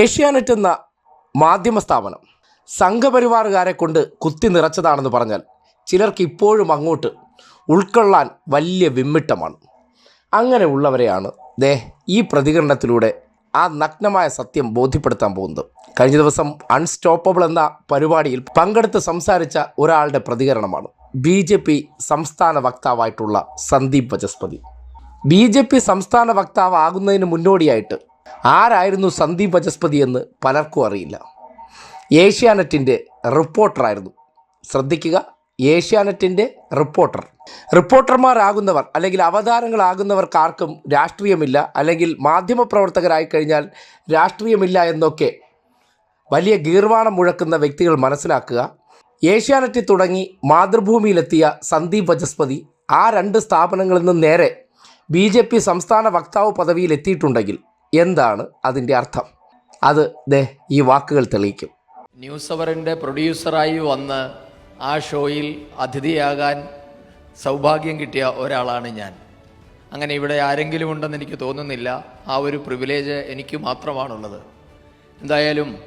ഏഷ്യാനെറ്റ് എന്ന മാധ്യമ സ്ഥാപനം സംഘപരിവാറുകാരെ കൊണ്ട് കുത്തി നിറച്ചതാണെന്ന് പറഞ്ഞാൽ ചിലർക്ക് ഇപ്പോഴും അങ്ങോട്ട് ഉൾക്കൊള്ളാൻ വലിയ വിമ്മിട്ടമാണ്. അങ്ങനെ ഉള്ളവരെയാണ് ദേ ഈ പ്രതികരണത്തിലൂടെ ആ നഗ്നമായ സത്യം ബോധ്യപ്പെടുത്താൻ പോകുന്നത്. കഴിഞ്ഞ ദിവസം അൺസ്റ്റോപ്പബിൾ എന്ന പരിപാടിയിൽ പങ്കെടുത്ത് സംസാരിച്ച ഒരാളുടെ പ്രതികരണമാണ്. ബി ജെ പി സംസ്ഥാന വക്താവായിട്ടുള്ള Sandeep Vachaspathi B J P സംസ്ഥാന വക്താവ് ആകുന്നതിന് മുന്നോടിയായിട്ട് ആരായിരുന്നു സന്ദീപ് വചസ്പതി എന്ന് പലർക്കും അറിയില്ല. ഏഷ്യാനെറ്റിന്റെ റിപ്പോർട്ടറായിരുന്നു. ശ്രദ്ധിക്കുക ഏഷ്യാനെറ്റിന്റെ റിപ്പോർട്ടർ. റിപ്പോർട്ടർമാരാകുന്നവർ അല്ലെങ്കിൽ അവതാരങ്ങളാകുന്നവർക്ക് ആർക്കും രാഷ്ട്രീയമില്ല അല്ലെങ്കിൽ മാധ്യമപ്രവർത്തകരായി കഴിഞ്ഞാൽ രാഷ്ട്രീയമില്ല എന്നൊക്കെ വലിയ ഗീർവാണം മുഴക്കുന്ന വ്യക്തികൾ മനസ്സിലാക്കുക. ഏഷ്യാനെറ്റിൽ തുടങ്ങി മാതൃഭൂമിയിലെത്തിയ സന്ദീപ് വചസ്പതി ആ രണ്ട് സ്ഥാപനങ്ങളിൽ നിന്ന് നേരെ ബി സംസ്ഥാന വക്താവ് പദവിയിൽ എത്തിയിട്ടുണ്ടെങ്കിൽ എന്താണ് അതിന്റെ അർത്ഥം? അത് ദേ ഈ വാക്കുകൾ തെളിയിക്കും. ന്യൂസ് അവറിന്റെ പ്രൊഡ്യൂസറായി വന്ന് ആ ഷോയിൽ അതിഥിയാകാൻ സൗഭാഗ്യം കിട്ടിയ ഒരാളാണ് ഞാൻ. അങ്ങനെ ഇവിടെ ആരെങ്കിലും ഉണ്ടെന്ന് എനിക്ക് തോന്നുന്നില്ല. ആ ഒരു പ്രിവിലേജ് എനിക്ക് മാത്രമാണുള്ളത്. എന്തായാലും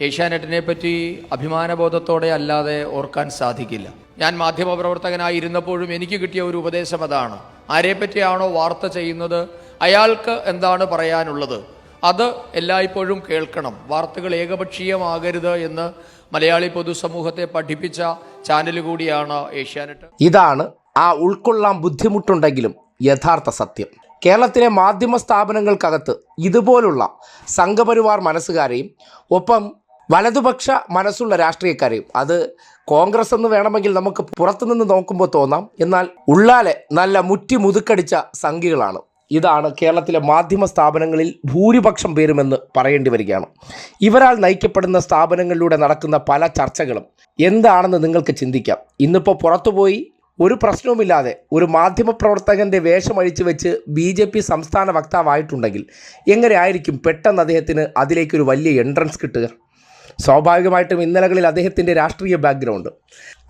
ഏഷ്യാനെറ്റിനെ പറ്റി അഭിമാനബോധത്തോടെ അല്ലാതെ ഓർക്കാൻ സാധിക്കില്ല. ഞാൻ മാധ്യമപ്രവർത്തകനായിരുന്നപ്പോഴും എനിക്ക് കിട്ടിയ ഒരു ഉപദേശം അതാണ്. ആരെപ്പറ്റിയാണോ വാർത്ത ചെയ്യുന്നത്? അയാൾക്ക് എന്താണ് പറയാനുള്ളത്? അത് എല്ലായ്പ്പോഴും കേൾക്കണം. വാർത്തകൾ ഏകപക്ഷീയമാകരുത് എന്ന് മലയാളി പൊതുസമൂഹത്തെ പഠിപ്പിച്ച ചാനൽ കൂടിയാണ് ഏഷ്യാനെറ്റ്. ഇതാണ് ആ ഉൾക്കൊള്ളാൻ ബുദ്ധിമുട്ടുണ്ടെങ്കിലും യഥാർത്ഥ സത്യം. കേരളത്തിലെ മാധ്യമ സ്ഥാപനങ്ങൾക്കകത്ത് ഇതുപോലുള്ള സംഘപരിവാർ മനസ്സുകാരെയും ഒപ്പം വലതുപക്ഷ മനസ്സുള്ള രാഷ്ട്രീയക്കാരെയും അത് കോൺഗ്രസ് എന്ന് വേണമെങ്കിൽ നമുക്ക് പുറത്തുനിന്ന് നോക്കുമ്പോൾ തോന്നാം. എന്നാൽ ഉള്ളാലെ നല്ല മുറ്റി മുതുക്കടിച്ച സംഖ്യകളാണ് ഇതാണ് കേരളത്തിലെ മാധ്യമ സ്ഥാപനങ്ങളിൽ ഭൂരിപക്ഷം പേരുമെന്ന് പറയേണ്ടി വരികയാണ്. ഇവരാൽ നയിക്കപ്പെടുന്ന സ്ഥാപനങ്ങളിലൂടെ നടക്കുന്ന പല ചർച്ചകളും എന്താണെന്ന് നിങ്ങൾക്ക് ചിന്തിക്കാം. ഇന്നിപ്പോൾ പുറത്തുപോയി ഒരു പ്രശ്നവുമില്ലാതെ ഒരു മാധ്യമപ്രവർത്തകന്റെ വേഷം അഴിച്ചു വെച്ച് ബി ജെ പി സംസ്ഥാന വക്താവായിട്ടുണ്ടെങ്കിൽ എങ്ങനെയായിരിക്കും പെട്ടെന്ന് അദ്ദേഹത്തിന് അതിലേക്കൊരു വലിയ എൻട്രൻസ് കിട്ടുക? സ്വാഭാവികമായിട്ടും ഇന്നലകളിൽ അദ്ദേഹത്തിന്റെ രാഷ്ട്രീയ ബാക്ക്ഗ്രൗണ്ട്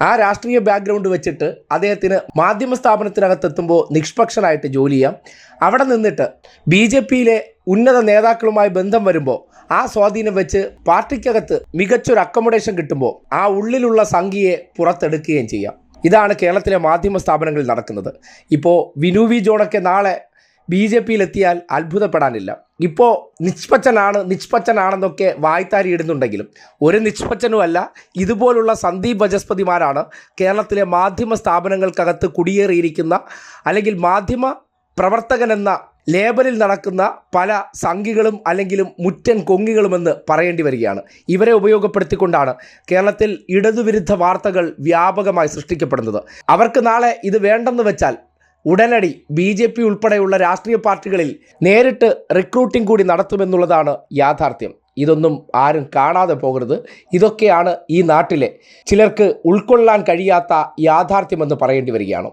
ആ രാഷ്ട്രീയ ബാക്ക്ഗ്രൗണ്ട് വെച്ചിട്ട് അദ്ദേഹത്തിന് മാധ്യമ സ്ഥാപനത്തിനകത്തെത്തുമ്പോൾ നിഷ്പക്ഷനായിട്ട് ജോലി ചെയ്യാം. അവിടെ നിന്നിട്ട് ബി ജെ പിയിലെ ഉന്നത നേതാക്കളുമായി ബന്ധം വരുമ്പോൾ ആ സ്വാധീനം വെച്ച് പാർട്ടിക്കകത്ത് മികച്ചൊരു അക്കോമഡേഷൻ കിട്ടുമ്പോൾ ആ ഉള്ളിലുള്ള സംഖ്യയെ പുറത്തെടുക്കുകയും ചെയ്യാം. ഇതാണ് കേരളത്തിലെ മാധ്യമ സ്ഥാപനങ്ങളിൽ നടക്കുന്നത്. ഇപ്പോൾ വിനു വി ജോണൊക്കെ നാളെ ബി ജെ പിയിലെത്തിയാൽ അത്ഭുതപ്പെടാനില്ല. ഇപ്പോൾ നിഷ്പച്ചനാണ് നിഷ്പച്ചനാണെന്നൊക്കെ വായ്ത്താരി ഇടുന്നുണ്ടെങ്കിലും ഒരു നിഷ്പച്ചനുമല്ല ഇതുപോലുള്ള സന്ദീപ് ബജസ്പതിമാരാണ് കേരളത്തിലെ മാധ്യമ സ്ഥാപനങ്ങൾക്കകത്ത് കുടിയേറിയിരിക്കുന്ന അല്ലെങ്കിൽ മാധ്യമ പ്രവർത്തകൻ എന്ന ലേബലിൽ നടക്കുന്ന പല സംഘികളും അല്ലെങ്കിലും മുറ്റൻ കൊങ്ങികളുമെന്ന് പറയേണ്ടി വരികയാണ്. ഇവരെ ഉപയോഗപ്പെടുത്തിക്കൊണ്ടാണ് കേരളത്തിൽ ഇടതുവിരുദ്ധ വാർത്തകൾ വ്യാപകമായി സൃഷ്ടിക്കപ്പെടുന്നത്. അവർക്ക് നാളെ ഇത് വേണ്ടെന്ന് വെച്ചാൽ ഉടനടി ബി ജെ പി ഉൾപ്പെടെയുള്ള രാഷ്ട്രീയ പാർട്ടികളിൽ നേരിട്ട് റിക്രൂട്ടിംഗ് കൂടി നടത്തുമെന്നുള്ളതാണ് യാഥാർത്ഥ്യം. ഇതൊന്നും ആരും കാണാതെ പോകരുത്. ഇതൊക്കെയാണ് ഈ നാട്ടിലെ ചിലർക്ക് ഉൾക്കൊള്ളാൻ കഴിയാത്ത യാഥാർത്ഥ്യമെന്ന് പറയേണ്ടി വരികയാണ്.